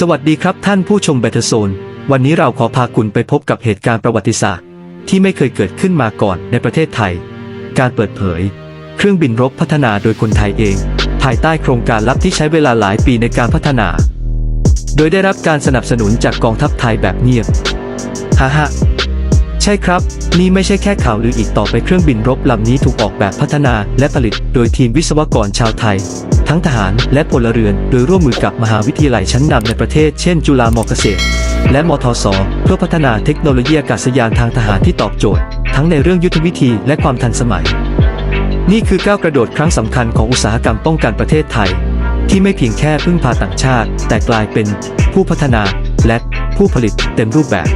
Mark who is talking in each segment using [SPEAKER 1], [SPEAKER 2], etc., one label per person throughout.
[SPEAKER 1] สวัสดีครับท่านผู้ชมเบเทโซน วันนี้เราขอพาคุณไปพบกับเหตุการณ์ประวัติศาสตร์ ที่ไม่เคยเกิดขึ้นมาก่อนในประเทศไทย การเปิดเผย เครื่องบินรบพัฒนาโดยคนไทยเอง ภายใต้โครงการลับที่ใช้เวลาหลายปีในการพัฒนา โดยได้รับการสนับสนุนจากกองทัพไทยแบบเงียบฮ่าฮ่าใช่ครับ นี่ไม่ใช่แค่ข่าวลืออีกต่อไปเครื่องบินรบลำนี้ถูกออกแบบพัฒนาและผลิต โดยทีมวิศวกรชาวไทย ทั้งทหารและพลเรือน โดยร่วมมือกับมหาวิทยาลัยชั้นนำในประเทศ เช่น จุฬามอเกษตร และมทศ เพื่อพัฒนาเทคโนโลยีอากาศยานทางทหารที่ตอบโจทย์ ทั้งในเรื่องยุทธวิธีและความทันสมัย นี่คือก้าวกระโดดครั้งสำคัญของอุตสาหกรรมป้องกันประเทศไทย ที่ไม่เพียงแค่พึ่งพาต่างชาติ แต่กลายเป็นผู้พัฒนาและผู้ผลิตเต็มรูปแบบ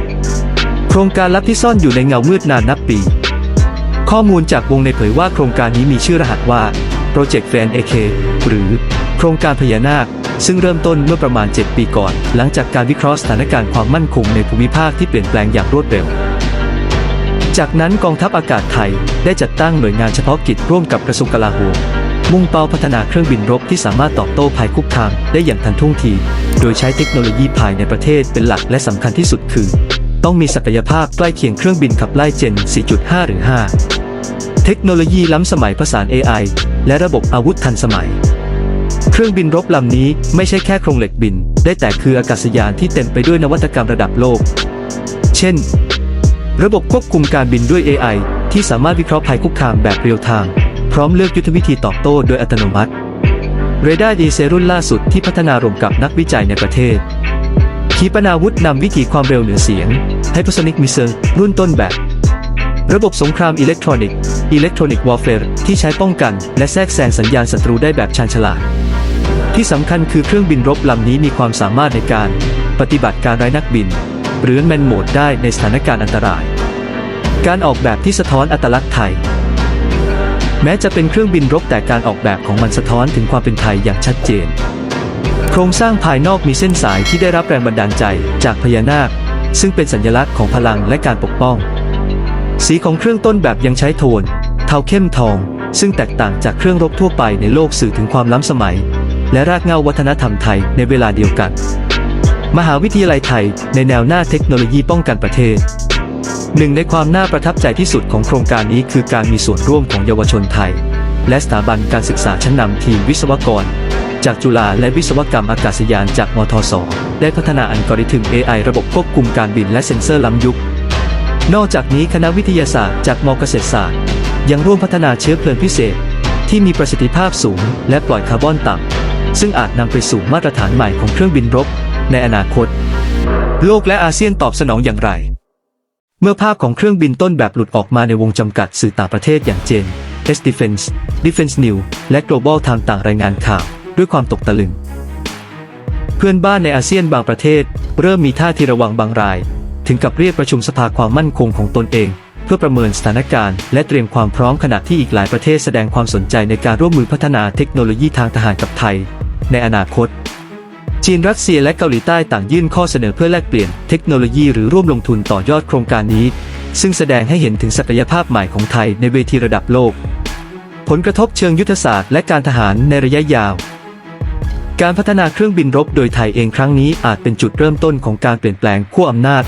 [SPEAKER 1] โครงการลับที่ซ่อนอยู่ในเงามืดนานนับปีข้อมูลจากวงในเผยว่าโครงการนี้มีชื่อรหัสว่า Project f a n AK หรือโครงการพญานาค ซึ่งเริ่มต้นเมื่อประมาณ 7 ปีก่อน หลังจากการวิเคราะห์สถานการณ์ความมั่นคงในภูมิภาคที่เปลี่ยนแปลงอย่างรวดเร็ว จากนั้นกองทัพอากาศไทยได้จัดตั้งหน่วยงานเฉพาะกิจร่วมกับกระทรวงกลาโหมมุ่งเป้าพัฒนาเครื่องบินรบที่สามารถตอบโต้ภัยคุกคามได้อย่างทันท่วงที โดยใช้เทคโนโลยีภายในประเทศเป็นหลักและสำคัญที่สุดคือ ต้องมีศักยภาพใกล้เคียงเครื่องบินขับไล่เจน 4.5 หรือ 5 เทคโนโลยีล้ำสมัยประสาน AI และระบบอาวุธทันสมัย เครื่องบินรบลำนี้ไม่ใช่แค่โครงเหล็กบิน ได้แต่คืออากาศยานที่เต็มไปด้วยนวัตกรรมระดับโลก เช่น ระบบควบคุมการบินด้วย AI ที่สามารถวิเคราะห์ภัยคุกคามแบบเรียลไทม์พร้อมเลือกยุทธวิธีตอบโต้โดยอัตโนมัติเรดาร์ดีเซรุ่นล่าสุดที่พัฒนาร่วมกับนักวิจัยในประเทศ ขีปนาวุธนำวิถีความเร็วเหนือเสียง Hypersonic Missile รุ่นต้นแบบ ระบบสงครามอิเล็กทรอนิกส์ Electronic Warfare ที่ใช้ป้องกัน และแทรกแซงสัญญาณศัตรูได้แบบชาญฉลาด ที่สำคัญคือเครื่องบินรบลำนี้มีความสามารถในการ ปฏิบัติการไร้นักบิน หรือแมนโหมดได้ในสถานการณ์อันตราย การออกแบบที่สะท้อนอัตลักษณ์ไทย แม้จะเป็นเครื่องบินรบแต่การออกแบบของมันสะท้อนถึงความเป็นไทยอย่างชัดเจน โครงสร้างภายนอกมีเส้นสายที่ได้รับแรงบันดาลใจจากพญานาค ซึ่งเป็นสัญลักษณ์ของพลังและการปกป้องสีของเครื่องต้นแบบยังใช้โทน ทาเข้มทอง ซึ่งแตกต่างจากเครื่องรบทั่วไปในโลกสื่อถึงความล้ำสมัย และรากเหง้าวัฒนธรรมไทยในเวลาเดียวกัน มหาวิทยาลัยไทยในแนวหน้าเทคโนโลยีป้องกันประเทศหนึ่งในความน่าประทับใจที่สุดของโครงการนี้คือการมีส่วนร่วมของเยาวชนไทย และสถาบันการศึกษาชั้นนำทีมวิศวกร จากจุฬาและวิศวกรรมอากาศยานจากมทศได้พัฒนาอัลกอริทึม AI ระบบควบคุมการบินและเซ็นเซอร์ล้ำยุค นอกจากนี้คณะวิทยาศาสตร์จากมเกษตรศาสตร์ ยังร่วมพัฒนาเชื้อเพลิงพิเศษ ที่มีประสิทธิภาพสูง และปล่อยคาร์บอนต่ำซึ่งอาจนำไปสู่มาตรฐานใหม่ของเครื่องบินรบ ในอนาคต โลกและอาเซียนตอบสนองอย่างไร เมื่อภาพของเครื่องบินต้นแบบหลุดออกมาในวงจำกัดสื่อต่างประเทศอย่างเจน S Defense Defense New และ Global ทางต่างรายงานข่าวด้วยความตกตะลึง เพื่อนบ้านในอาเซียนบางประเทศ เริ่มมีท่าทีระวังบางราย ถึงกับเรียกประชุมสภาความมั่นคงของตนเอง เพื่อประเมินสถานการณ์และเตรียมความพร้อมขณะที่อีกหลายประเทศแสดงความสนใจในการร่วมมือพัฒนาเทคโนโลยีทางทหารกับไทย ในอนาคต จีนรัสเซียและเกาหลีใต้ต่างยื่นข้อเสนอเพื่อแลกเปลี่ยนเทคโนโลยีหรือร่วมลงทุนต่อยอดโครงการนี้ ซึ่งแสดงให้เห็นถึงศักยภาพใหม่ของไทยในเวทีระดับโลก ผลกระทบเชิงยุทธศาสตร์และการทหารในระยะยาวการพัฒนาเครื่องบินรบโดยไทยเองครั้งนี้อาจเป็นจุดเริ่มต้นของการเปลี่ยนแปลงขั้วอำนาจ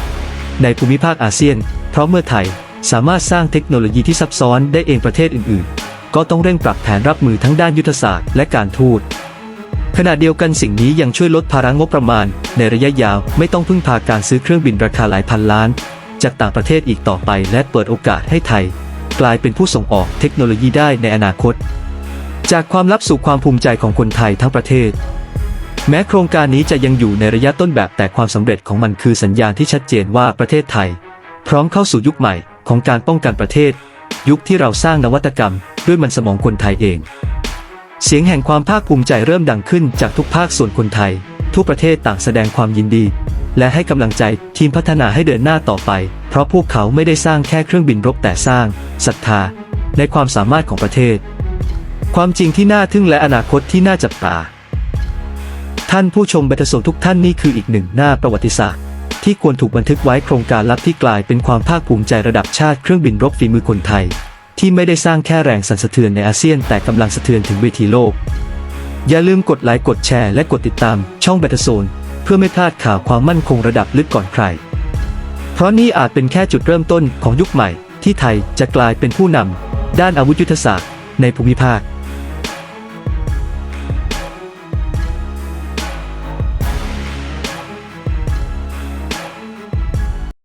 [SPEAKER 1] ในภูมิภาคอาเซียน เพราะเมื่อไทย สามารถสร้างเทคโนโลยีที่ซับซ้อนได้เองประเทศอื่นๆ ก็ต้องเร่งปรับแผนรับมือทั้งด้านยุทธศาสตร์และการทูตขณะเดียวกันสิ่งนี้ยังช่วยลดภาระงบประมาณ ในระยะยาวไม่ต้องพึ่งพาการซื้อเครื่องบินราคาหลายพันล้าน จากต่างประเทศอีกต่อไป และเปิดโอกาสให้ไทย กลายเป็นผู้ส่งออกเทคโนโลยีได้ในอนาคต จากความลับสู่ความภูมิใจของคนไทยทั้งประเทศ แม้โครงการนี้จะยังอยู่ในระยะต้นแบบแต่ความสำเร็จของมันคือสัญญาณที่ชัดเจนว่าประเทศไทย พร้อมเข้าสู่ยุคใหม่ ของการป้องกันประเทศ ยุคที่เราสร้างนวัตกรรม ด้วยมันสมองคนไทยเอง เสียงแห่งความภาคภูมิใจเริ่มดังขึ้นจากทุกภาคส่วนคนไทย ทุกประเทศต่างแสดงความยินดี และให้กำลังใจทีมพัฒนาให้เดินหน้าต่อไป เพราะพวกเขาไม่ได้สร้างแค่เครื่องบินรบแต่สร้างศรัทธา ในความสามารถของประเทศ ความจริงที่น่าทึ่งและอนาคตที่น่าจับตาท่านผู้ชมเบตโซทุกท่านนี่คืออีกหนึ่งหน้าประวัติศาสตร์ ที่ควรถูกบันทึกไว้โครงการลับที่กลายเป็นความภาคภูมิใจระดับชาติเครื่องบินรบฝีมือคนไทย ที่ไม่ได้สร้างแค่แรงสั่นสะเทือนในอาเซียนแต่กำลังสะเทือนถึงเวทีโลก อย่าลืมกดไลค์กดแชร์และกดติดตามช่องเบตโซน เพื่อไม่พลาดข่าวความมั่นคงระดับลึกก่อนใคร เพราะนี่อาจเป็นแค่จุดเริ่มต้นของยุคใหม่ ที่ไทยจะกลายเป็นผู้นำด้านอาวุธยุทธศาสตร์ในภูมิภาค